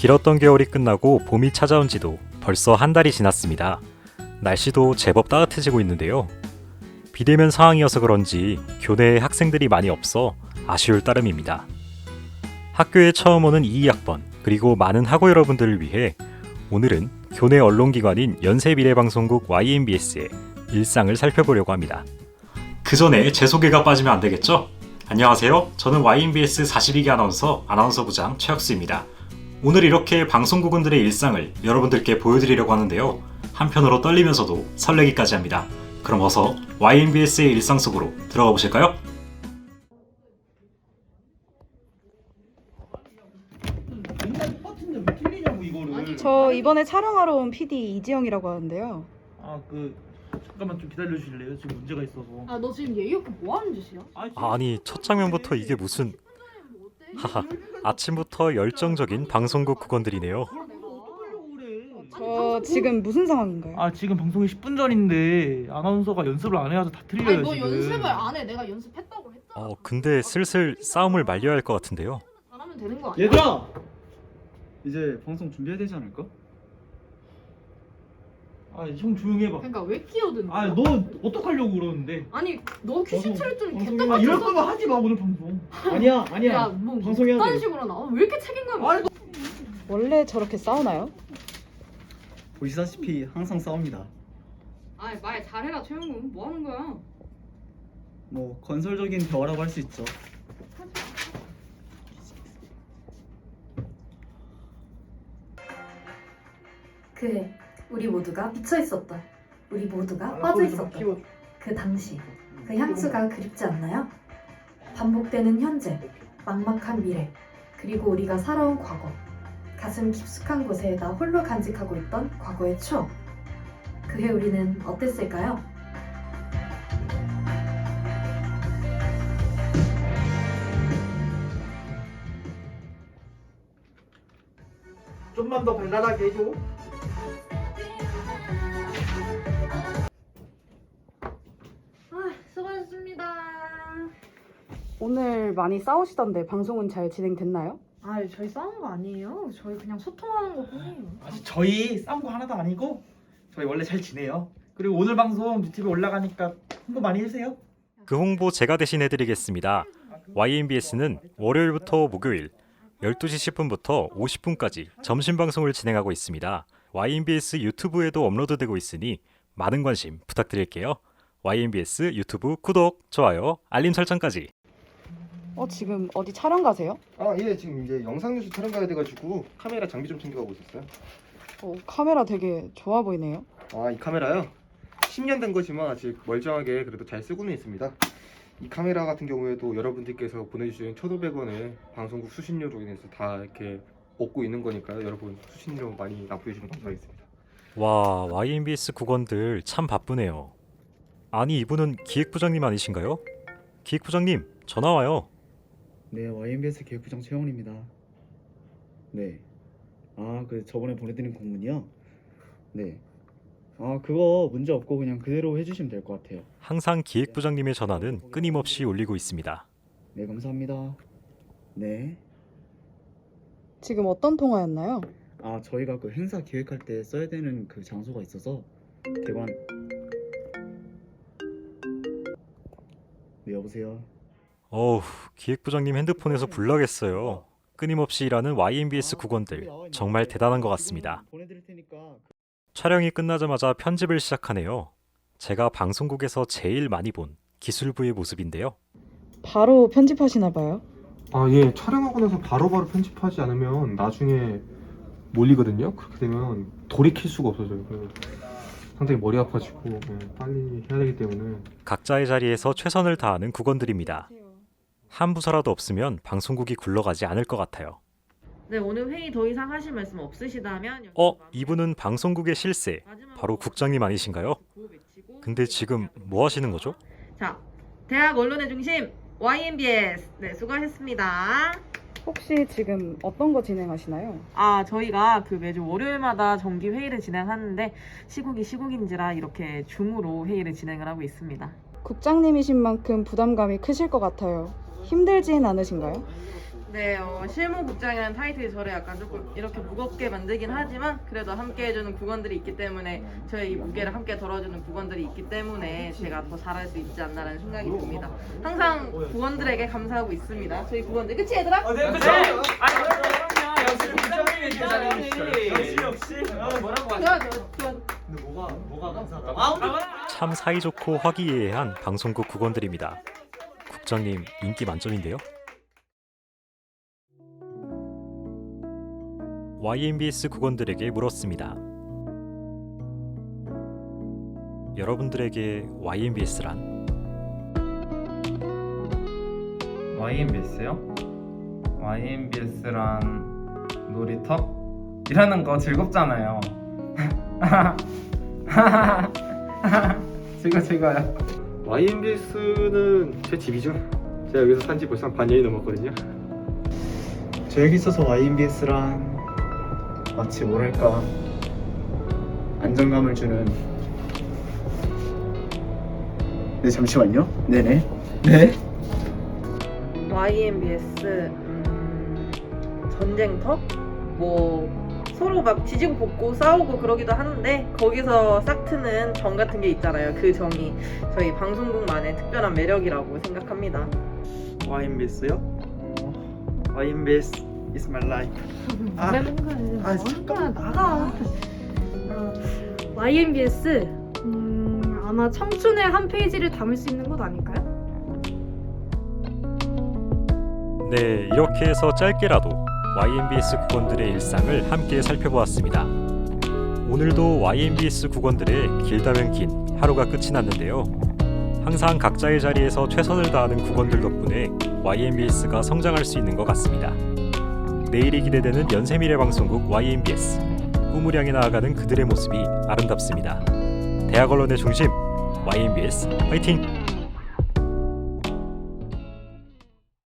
길었던 겨울이 끝나고 봄이 찾아온 지도 벌써 한 달이 지났습니다. 날씨도 제법 따뜻해지고 있는데요. 비대면 상황이어서 그런지 교내에 학생들이 많이 없어 아쉬울 따름입니다. 학교에 처음 오는 2학번 그리고 많은 학우 여러분들을 위해 오늘은 교내 언론기관인 연세미래방송국 YMBS의 일상을 살펴보려고 합니다. 그 전에 제 소개가 빠지면 안 되겠죠? 안녕하세요. 저는 YMBS 42기 아나운서 아나운서 부장 최혁수입니다. 오늘 이렇게 방송국원들의 일상을 여러분들께 보여드리려고 하는데요. 한편으로 떨리면서도 설레기까지 합니다. 그럼 어서 YMBS의 일상 속으로 들어가 보실까요? 저 이번에 촬영하러 온 PD 이지영이라고 하는데요. 아 그 잠깐만 좀 기다려 주실래요? 지금 문제가 있어서. 아 너 지금 예의 없고 뭐 하는 짓이야? 아니 첫 장면부터 이게 무슨 하하 아침부터 열정적인 방송국 국원들이네요. 저 지금 무슨 상황인가요? 아 지금 방송이 10분 전인데 아나운서가 연습을 안 해서 다 틀려요 아니 너 지금. 연습을 안 해. 내가 연습했다고 했잖아. 어 근데 슬슬 싸움을 말려야 할 것 같은데요. 잘하면 되는 거 아니야? 얘들아! 이제 방송 준비해야 되지 않을까? 아 형 조용히 해봐. 그러니까 왜 끼어드는 거야? 아 너 어떡하려고 그러는데? 아니 너 퀴즈 방송- 틀을 줄아 개떡같이 이럴 거면 하지 마 오늘 방송. 아니야 아니야 야 뭐 방송해야 그딴 돼. 식으로 나와? 왜 이렇게 책임감 아니 너 원래 저렇게 싸우나요? 보시다시피 항상 싸웁니다 아니 말 잘해라 최영우 뭐 하는 거야? 뭐 건설적인 대화라고 할 수 있죠 그해 우리 모두가 미쳐 있었다. 우리 모두가 아, 빠져. 키워. 그 당시 그 향수가 그립지 않나요? 반복되는 현재, 막막한 미래, 그리고 우리가 살아온 과거. 가슴 깊숙한 곳에 나 홀로 간직하고 있던 과거의 추억. 그해 우리는 어땠을까요? 좀만 더 발랄하게 해줘. 오늘 많이 싸우시던데 방송은 잘 진행됐나요? 아 저희 싸운 거 아니에요. 저희 그냥 소통하는 거 뿐이에요. 아직 저희 싸운 거 하나도 아니고 저희 원래 잘 지내요. 그리고 오늘 방송 유튜브에 올라가니까 홍보 많이 해주세요. 그 홍보 제가 대신 해드리겠습니다. YMBS는 월요일부터 목요일 12시 10분부터 50분까지 점심 방송을 진행하고 있습니다. YMBS 유튜브에도 업로드되고 있으니 많은 관심 부탁드릴게요. YMBS 유튜브 구독, 좋아요, 알림 설정까지. 어 지금 어디 촬영 가세요? 아, 예, 지금 이제 영상 뉴스 촬영 가야 돼가지고 카메라 장비 좀 챙겨가고 있었어요. 어, 카메라 되게 좋아 보이네요. 아, 이 카메라요? 10년 된 거지만 아직 멀쩡하게 그래도 잘 쓰고는 있습니다. 이 카메라 같은 경우에도 여러분들께서 보내주신 1,500원의 방송국 수신료로 인해서 다 이렇게 얻고 있는 거니까요. 여러분 수신료 많이 납부해 주시면 감사하겠습니다. 와, YMBS 국원들 참 바쁘네요. 아니 이분은 기획부장님 아니신가요? 기획부장님 전화 와요. 네 YMBS 기획부장 최영훈입니다. 네 아 그 저번에 보내드린 공문이요? 네 아 그거 문제 없고 그냥 그대로 해주시면 될 것 같아요. 항상 기획부장님의 전화는 끊임없이 울리고 있습니다. 네 감사합니다. 네. 지금 어떤 통화였나요? 아 저희가 그 행사 기획할 때 써야 되는 그 장소가 있어서 대관. 네 여보세요 어우, 기획부장님 핸드폰에서 불나겠어요. 끊임없이 일하는 YMBS 국원들 정말 대단한 것 같습니다. 테니까 촬영이 끝나자마자 편집을 시작하네요. 제가 방송국에서 제일 많이 본 기술부의 모습인데요. 바로 편집하시나 봐요. 아, 예, 촬영하고 나서 바로바로 편집하지 않으면 나중에 몰리거든요. 그렇게 되면 돌이킬 수가 없어져요. 그래서 상당히 머리 아파지고 예, 빨리 해야 되기 때문에 각자의 자리에서 최선을 다하는 국원들입니다. 한 부서라도 없으면 방송국이 굴러가지 않을 것 같아요. 네, 오늘 회의 더 이상 하실 말씀 없으시다면 어, 이분은 방송국의 실세, 바로 국장님 아니신가요? 외치고 근데 지금 뭐 하시는 거죠? 자, 대학 언론의 중심 YMBS 네, 수고하셨습니다. 혹시 지금 어떤 거 진행하시나요? 아, 저희가 그 매주 월요일마다 정기 회의를 진행하는데 시국이 시국인지라 이렇게 줌으로 회의를 진행을 하고 있습니다. 국장님이신 만큼 부담감이 크실 것 같아요. 힘들진 않으신가요? 네, 어, 실무국장이라는 타이틀이 저를 약간 조금 이렇게 무겁게 만들긴 하지만 그래도 함께 해주는 국원들이 있기 때문에 저의 이 무게를 함께 덜어주는 국원들이 있기 때문에 제가 더 잘할 수 있지 않나라는 생각이 듭니다. 항상 국원들에게 감사하고 있습니다. 저희 국원들 그치 얘들아? 네, 그쵸? 아니, 그럼요. 역시 국장님이 계시다니. 역시, 역시. 어, 뭐라고 좋아. 근데 뭐가, 뭐가 감사하다. 아, 참 사이좋고 화기애애한 방송국 국원들입니다. 국장님 인기 만점인데요. YMBS 국원들에게 물었습니다. 여러분들에게 YMBS란? YMBS요? YMBS란 놀이터? 일하는 거 즐겁잖아요. 즐거 즐거요. YMBS는 제 집이죠. 제가 여기서 산지 벌써 한 반년이 넘었거든요. 저 여기 있어서 YMBS란 마치 뭐랄까 안정감을 주는 네 잠시만요 네네 네 YMBS 음, 전쟁터? 뭐 서로 막 지지고 볶고 싸우고 그러기도 하는데 거기서 싹 트는 정 같은 게 있잖아요. 그 정이 저희 방송국만의 특별한 매력이라고 생각합니다. YMBS요? 어, YMBS is my life. 아, 아, 잠깐만. 나가. 어, YMBS 음, 아마 청춘의 한 페이지를 담을 수 있는 곳 아닐까요? 네, 이렇게 해서 짧게라도 YMBS 국원들의 일상을 함께 살펴보았습니다. 오늘도 YMBS 국원들의 길다면 긴 하루가 끝이 났는데요. 항상 각자의 자리에서 최선을 다하는 국원들 덕분에 YMBS가 성장할 수 있는 것 같습니다. 내일이 기대되는 연세미래 방송국 YMBS 꿈을 향해 나아가는 그들의 모습이 아름답습니다. 대학 언론의 중심 YMBS 화이팅!